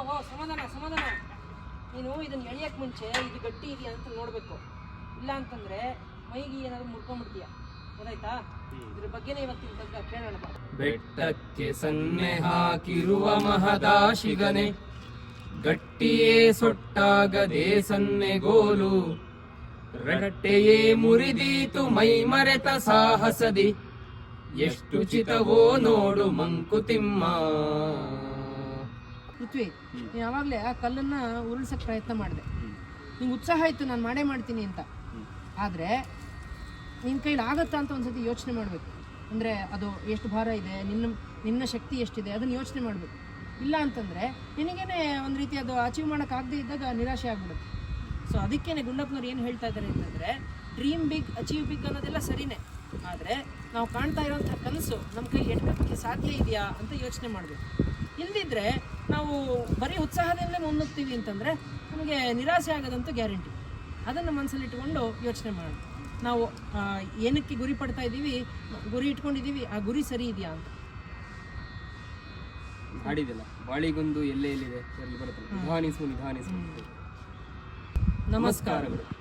ಓ ಸಮಾಧಾನ ಸಮಾಧಾನ. ನೀನು ಇದನ್ನ ಎಳಿಯಕ್ ಮುಂಚೆ ಇದು ಗಟ್ಟಿ ಇದೆಯಾ ಅಂತ ನೋಡಬೇಕು. ಇಲ್ಲ ಅಂತಂದ್ರೆ ಮೈಗೆ ಏನಾದ್ರು ಮುರ್ಕೊಂಡ್ಬಿಡ್ತೀಯ. ಗೊತ್ತಾಯ್ತಾ? ಇದ್ರ ಬಗ್ಗೆನೇ ಇವತ್ತಿನ ತನಕ ಕೇಳೋಣ ಬೆಟ್ಟಕ್ಕೆ ಸನ್ನೆ ಹಾಕಿರುವ ಮಹದಾಶಿಗನೆ ಗಟ್ಟಿಯೇ ಸೊಟ್ಟಾಗದೆ ಸನ್ನೆಗೋಲು ರಟ್ಟೆಯೇ ಮುರಿದೀತು ಮೈ ಮರೆತ ಸಾಹಸದಿ ಎಷ್ಟು ಚಿತವೋ ನೋಡು ಮಂಕುತಿಮ್ಮ. ಪೃಥ್ವಿ ನೀನು ಯಾವಾಗಲೇ ಆ ಕಲ್ಲನ್ನ ಉರುಳಿಸೋಕ್ಕೆ ಪ್ರಯತ್ನ ಮಾಡಿದೆ. ನಿಂಗೆ ಉತ್ಸಾಹ ಆಯಿತು ನಾನು ಮಾಡೇ ಮಾಡ್ತೀನಿ ಅಂತ. ಆದರೆ ನಿನ್ನ ಕೈಲಿ ಆಗತ್ತಾ ಅಂತ ಒಂದ್ಸತಿ ಯೋಚನೆ ಮಾಡಬೇಕು. ಅಂದರೆ ಅದು ಎಷ್ಟು ಭಾರ ಇದೆ ನಿನ್ನ ನಿನ್ನ ಶಕ್ತಿ ಎಷ್ಟಿದೆ ಅದನ್ನು ಯೋಚನೆ ಮಾಡಬೇಕು. ಇಲ್ಲ ಅಂತಂದರೆ ನಿನಗೇನೆ ಒಂದು ರೀತಿ ಅದು ಅಚೀವ್ ಮಾಡೋಕ್ಕಾಗದೇ ಇದ್ದಾಗ ನಿರಾಶೆ ಆಗ್ಬಿಡುತ್ತೆ. ಸೊ ಅದಕ್ಕೇನೆ ಗುಂಡಪ್ಪನವ್ರು ಏನು ಹೇಳ್ತಾ ಇದ್ದಾರೆ ಅಂತಂದರೆ ಡ್ರೀಮ್ ಬಿಗ್ ಅಚೀವ್ ಬಿಗ್ ಅನ್ನೋದೆಲ್ಲ ಸರಿನೇ. ಆದರೆ ನಾವು ಕಾಣ್ತಾ ಇರೋಂಥ ಕನಸು ನಮ್ಮ ಕೈ ಎಟ್ಕೋಕ್ಕೆ ಸಾಧ್ಯ ಇದೆಯಾ ಅಂತ ಯೋಚನೆ ಮಾಡಬೇಕು. ಇಲ್ದಿದ್ರೆ ನಾವು ಬರೀ ಉತ್ಸಾಹದಿಂದಲೇ ಮುನ್ನುಗ್ತೀವಿ ಅಂತಂದರೆ ನಮಗೆ ನಿರಾಸೆ ಆಗೋದಂತೂ ಗ್ಯಾರಂಟಿ. ಅದನ್ನು ಮನಸ್ಸಲ್ಲಿಟ್ಟುಕೊಂಡು ಯೋಚನೆ ಮಾಡೋಣ. ನಾವು ಏನಕ್ಕೆ ಗುರಿ ಪಡ್ತಾ ಇದ್ದೀವಿ? ಗುರಿ ಇಟ್ಕೊಂಡಿದ್ದೀವಿ. ಆ ಗುರಿ ಸರಿ ಇದೆಯಾ ಅಂತ. ಆಡಿದಿಲ್ಲ ಬಾಳಿಗೊಂದು ಎಲ್ಲೇ ಎಲ್ಲಿದೆ ನಿಧಾನಿಸು ನಿಧಾನಿಸು. ನಮಸ್ಕಾರಗಳು.